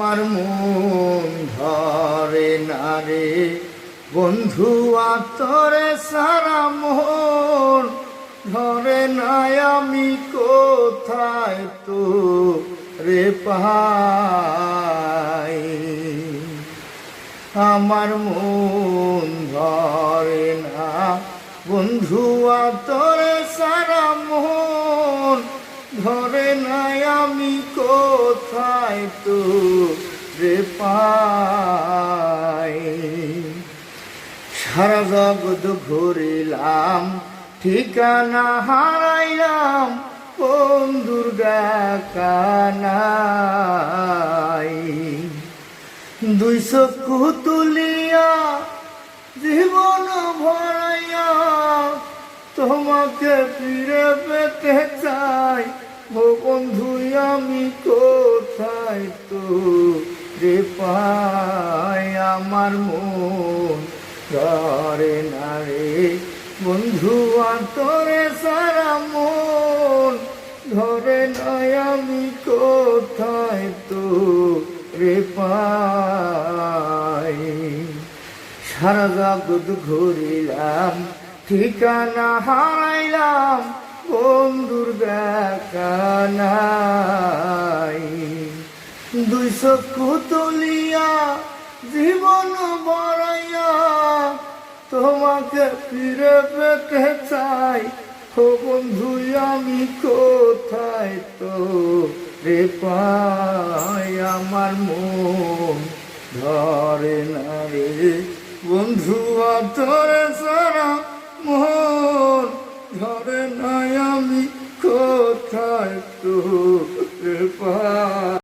আমার মন ধরে না রে। বন্ধু, আতরে সারা মন ধরে নাই আমি কোথায় তো রে পাই। আমার মন ধরে না। বন্ধু, আতরে সারা মন ধরে নাই আমি কোথায় তো পাই সারা জগৎ ঘুরিলাম, ঠিকানা হারাইলাম কোন দুর্গা কানাই। দুই চক্ষু তুলিয়া জীবন ভরাইয়া তোমাকে ফিরে পেতে চাই। ও বন্ধু, আমি কোথায় তো পাই আমার মন ধরে না রে। বন্ধু আন্তরে সারা মন ধরে নাই আমি কোথায় তো রে পাই। সারা জগৎ ঘুরিলাম, ঠিকানা হারাইলাম, বন্ধুর দেখানাই দুই চক্ষু তুলিয়া জীবন বড়াইয়া তোমাকে ফিরে পেতে চাই। ও বন্ধু, আমি কোথায় তো রে পাই? আমার মন ধরে না রে। বন্ধু তোরে সারা মন ধরে নাই আমি কোথায় তো রে পাই?